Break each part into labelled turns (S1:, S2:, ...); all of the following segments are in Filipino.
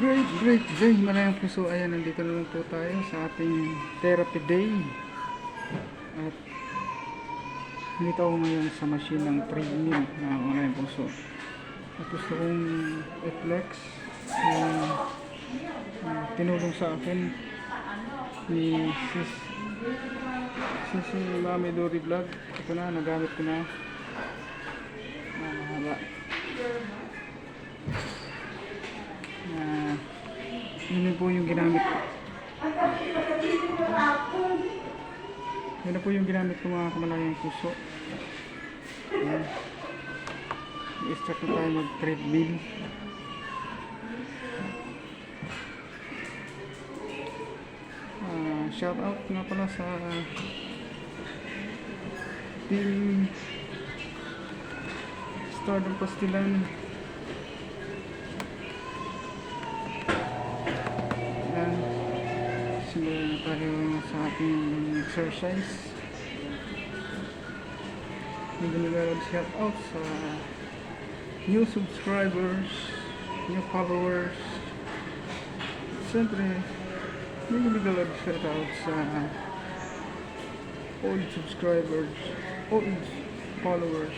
S1: Great, great day. Malayang puso. Ayan, nandito naman po tayo sa ating therapy day. At dito ako ngayon sa machine ng treadmill na malayang puso. At gusto kong i-flex yung uh, tinulong sa akin ni sis sis Mami Dory Vlog. Ito na, nagamit ko na. Ah, mahaba. Ah, yun po yung ginamit ko. Yun po yung ginamit ko mga kamalayang puso. Ayan. I-start na tayo mag-treadmill. Ah, shout out nga pala sa team Stardom Pastilan. Ayan. Sa exercise. Hindi nila shout out sa new subscribers, new followers. Siyempre, nila shout out sa old subscribers, old followers.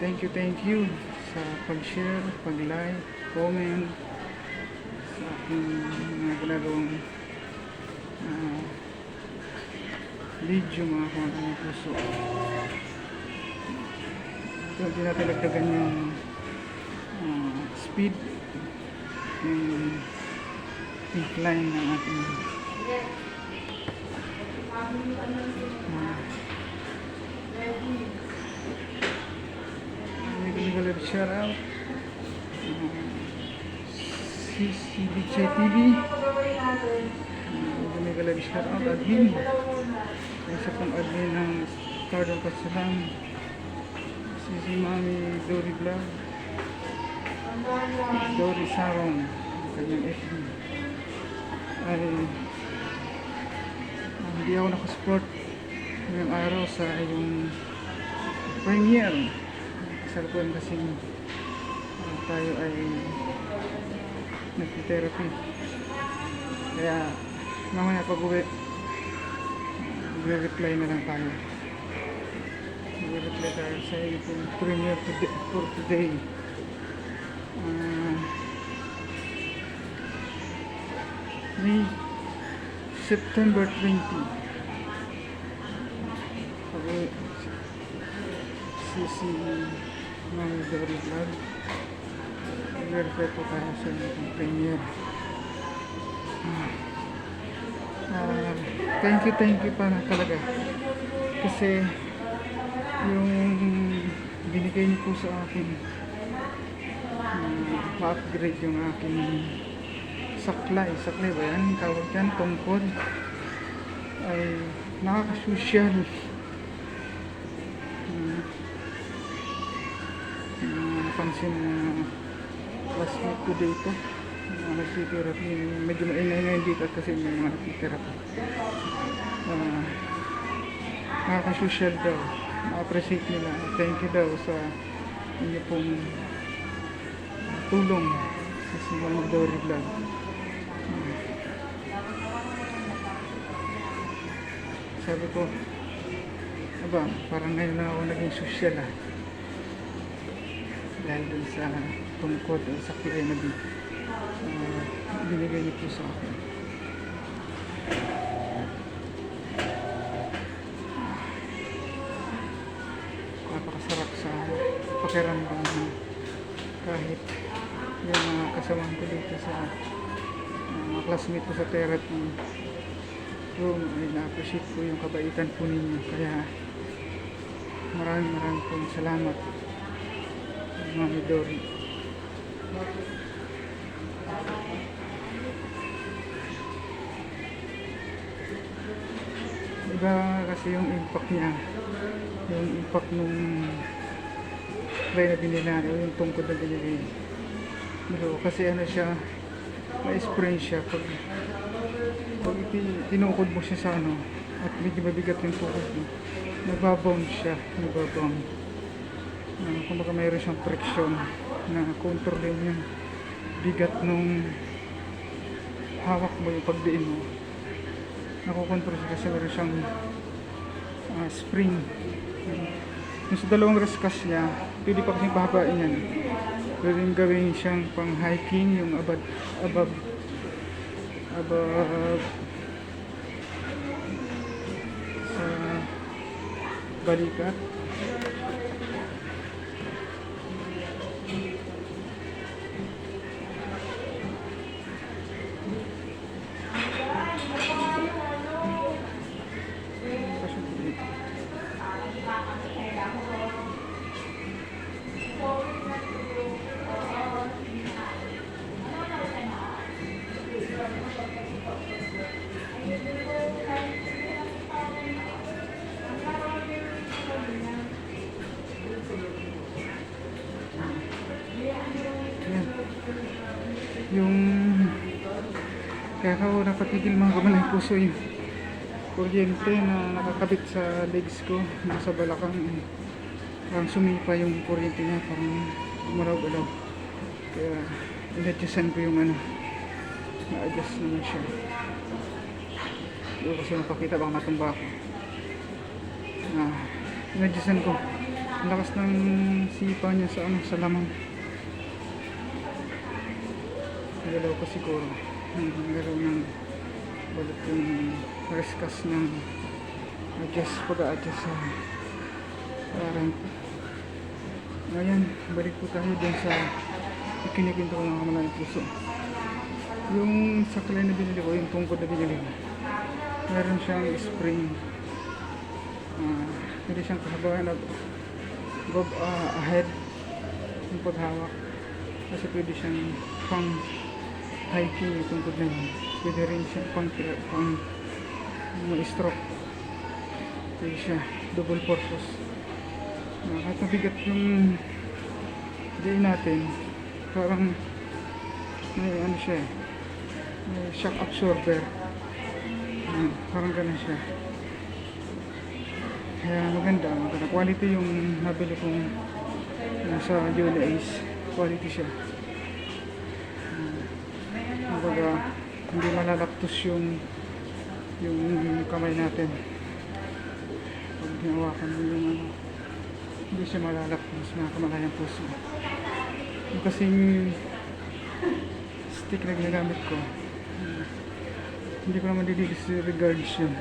S1: Thank you, thank you sa pag-share, pag-like, comment mga ginagawang ah, video mga kamalang puso. Ito, hindi natin nagdagan yung ah, speed yung incline ng ating ah, May galit shout out. Si si DJ TV. May galit shout out admin. Isa pong admin ng Stardom Pasalam. Si si Mami Dory Vlog. Dory Sarong. ang Kanyang FB. Ay ah, hindi ako nakasupport ngayong araw sa yung premiere kasalukuyan kasi uh, tayo ay nagtitherapy kaya mamaya pag uwi magre-reply na lang tayo magre-reply tayo sa yung premiere today, for today uh, May September 20 pag uwi si si Mami Dory Vlog i-verify po tayo sa inyong premiere Ah. Ah, thank you thank you pa talaga. Kasi yung binigay niyo po sa akin uh, ma-upgrade yung aking saklay. Saklay ba yan? Tawag yan tungkol. Ay nakakasosyal. Uh, napansin na classmate ko dito mga nagtitherapy. Medyo maingay ngayon dito kasi may mga nagtitherapy. Uh, nakakasosyal daw. Na-appreciate nila. Thank you daw sa inyo pong tulong sa Simon Dory Vlog. Hmm. sabi ko aba parang ngayon na ako naging sosyal ah. Dahil dun sa tungkod o sa bin, uh, binigay niyo po sa akin. Napakasarap sa pakiramdam na kahit yung mga kasamahan ko dito sa uh, mga classmate ko sa therapy room ay na-appreciate ko yung kabaitan po ninyo kaya maraming maraming pong salamat Mami Dory. Iba kasi yung impact niya. Yung impact nung try na binila o yung tungkod na binili. Pero kasi ano siya, experience siya pag pag tinukod mo siya sa ano at medyo mabigat yung tukod mo nababound siya nababound Uh, kumbaga mayroon siyang friction na kontrolin yung bigat nung hawak mo yung pagdiin mo. Nakokontrol siya kasi meron siyang ah, spring. Yung sa dalawang reskas niya, pwede pa kasing pahabain yan. Pwede rin gawin siyang pang hiking, yung above, above, above, sa balikat. Napatigil mga kamalay puso yung kuryente na nakakabit sa legs ko nasa balakang eh. parang sumipa yung kuryente niya parang gumalaw-galaw kaya in-adjustan ko yung ano na-adjust naman siya. Hindi ko kasi mapakita baka matumba ako. Ah, in-adjustan ko. Ang lakas ng sipa niya sa ano sa laman. Nagalaw ko siguro. Nagalaw ng balot yung reskas ng adjust pag-adjust sa parang ngayon balik po tayo dun sa ikinikinto ko mga kamalang puso. Yung saklay na binili ko yung tungkod na binili ko meron siyang spring. Uh, hindi siyang kahabahan na go uh, ahead. Yung paghawak. Kasi pwede siyang pang hiking yung tungkod yun pwede rin siya pang, pang mga stroke. Pwede siya double purpose. Kahit mabigat yung day natin. Parang may ano siya eh, may shock absorber. Uh, parang ganun siya. Kaya maganda maganda. Quality yung nabili kong nasa Jolly Ace. Quality siya kumbaga hindi malalaptos yung yung kamay natin. Pag hinawakan mo yung ano hindi siya malalaptos mga kamalayang puso yung kasing stick na ginagamit ko hindi ko naman disregards yun.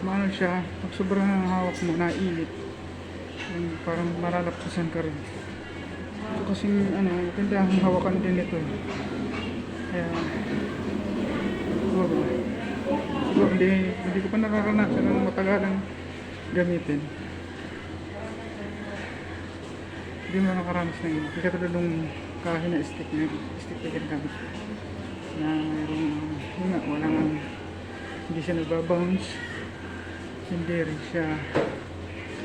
S1: Maano siya pag sobrang hawak mo nainit yung parang malalaptosan ka rin. Ito kasing ano maganda ang hawakan din ito. eh. Kaya, siguro, siguro hindi, hindi ko pa nararanasan ng matagalang gamitin. Hindi mo nakaranas na yun. Hindi katulad nung kahin na stick na stick na ginagamit. Na mayroong, yun nga, walang, hindi siya nagbabounce. Hindi rin siya,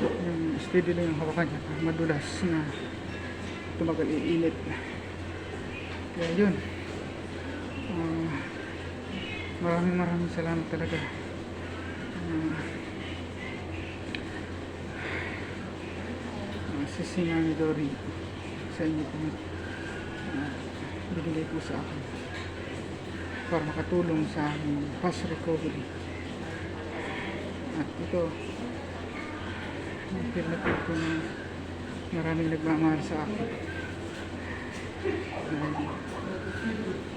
S1: yung steady lang yung hawakan niya. Madulas na tumagal iinit. Kaya yun. Uh, maraming maraming salamat talaga. Uh, uh, sisinga ni Dory sa inyo po uh, binigay po sa akin para makatulong sa aking fast recovery. At ito, feel na feel ko na maraming nagmamahal sa akin. Uh,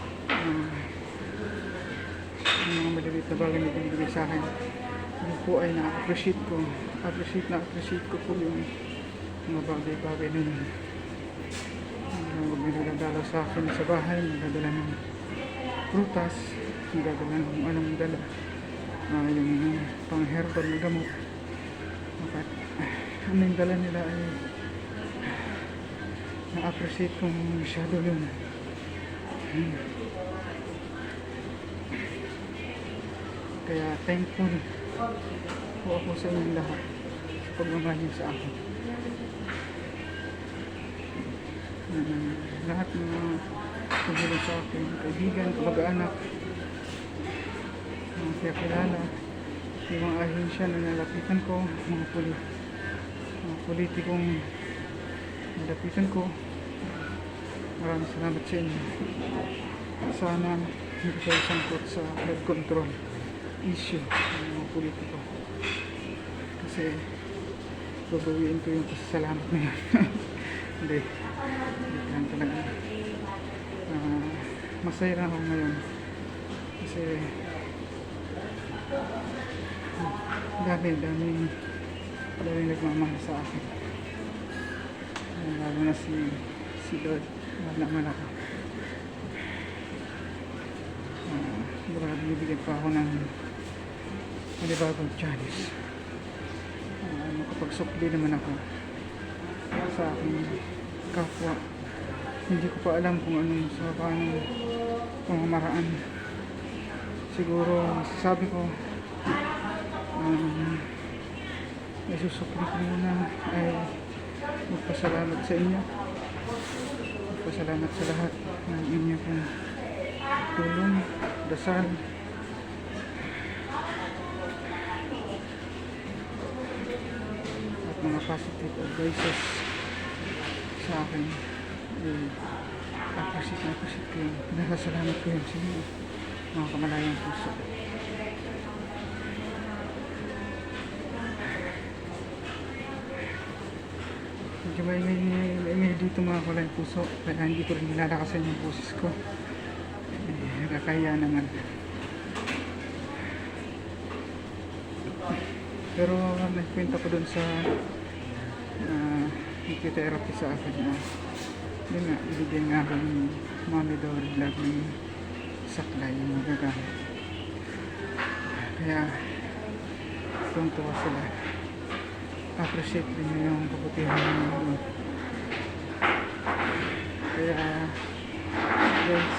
S1: yung mga maliliit na bagay na binibigay sa akin yun po ay na-appreciate ko. Appreciate na appreciate ko po yung mga bagay-bagay na yun. Uh, huwag may nagdadalaw sa akin sa bahay nagdadala ng prutas nagdadala ng anong dala. Uh, yung pang herbal na gamot. Bakit ano yung dala nila ay na-appreciate kong masyado yun. Hmm. Kaya thankful po ako sa inyong lahat pagmamahal niyo sa akin. Um, lahat ng mga tumulong sa akin, kaibigan, mag-anak, mga kaya kilala, yung mga ahensya na nalapitan ko, mga, poli mga politikong nilapitan ko. Maraming salamat sa inyo. Sana hindi kayo sangkot sa flood control issue ng mga politiko. Kasi babawiin ko yung pasasalamat na yan. hindi. Hindi lang talaga. Ah, masaya lang ako ngayon. Kasi dami, dami, dami nagmamahal sa akin. Ah, Lalo na si, si Lord. Wala man ako. Ah, baka binibigyan pa ako ng panibagong challenge. Uh, makapagsukli naman ako sa aking kapwa. Hindi ko pa alam kung anong sa paano pamamaraan. Siguro, sabi ko, um, isusukli ko muna ay magpasalamat sa inyo. Magpasalamat sa lahat ng inyo kong tulong, dasal, at mga positive advices sa akin. Eh, appreciate na appreciate ko yun. Pinakasalamat ko yun sa inyo, mga kamalayang puso. Medyo may may, may, may, dito mga kulay puso, kaya hindi ko rin nilalakasan yung boses ko. Eh, nakakaya naman. Pero nagkwenta ko dun sa uh, therapy sa akin na yun nga, ibigyan nga ako ng Mami Dory Vlog ng saklay yung magagamit. Kaya tuwang-tuwa sila. Appreciate din yung kabutihan ng mga Kaya guys,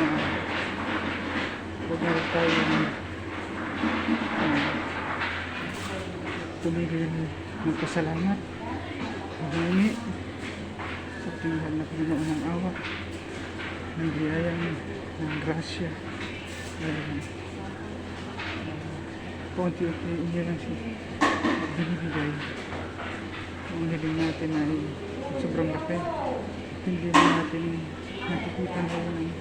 S1: uh, huwag na tayo uh, tumigil magpasalamat humingi sa tingnan na Panginoon ng awa. Ng biyaya ng grasya. Uh, paunti-unti hindi lang siya binibigay. Ang hiling natin ay sobrang laki. Hindi na natin nakikita na yun.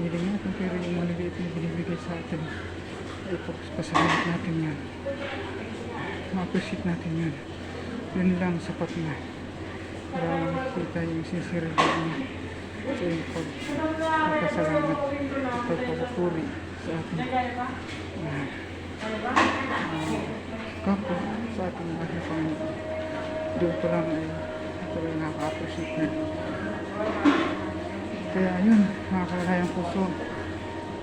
S1: Ang hiling natin pero yung maliliit na binibigay sa atin ay pasalamat natin yan ma-appreciate natin yun. Yun lang sapat na. Para makita yung sinceridad mo sa iyong pagpapasalamat pagpapapuri sa ating uh, uh, kapwa sa ating na Panginoon. Doon pa lang ay talaga nakaka-appreciate na kaya yun mga kalayang puso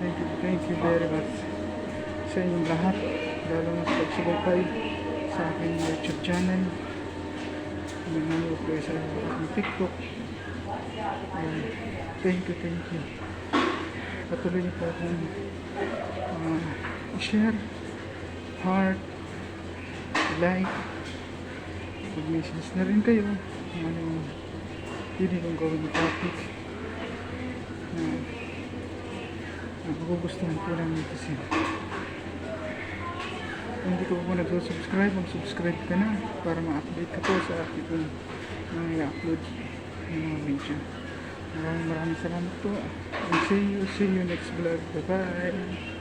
S1: thank you, thank you very much sa inyong lahat lalo na sa pagsubaybay sa aking YouTube channel. Nanonood kayo sa aking TikTok. Ayan. thank you, thank you. Patuloy niyo po akong uh, share heart. Like. Mag-message na rin kayo kung ano yung pili kong gawin yung topic na na magugustuhan po lang nito siya kung hindi ka po nagsusubscribe, mag-subscribe ka na para ma-update ka po sa aking kong mga i-upload ng mga video. Maraming maraming salamat po. And see you, see you next vlog. Bye-bye.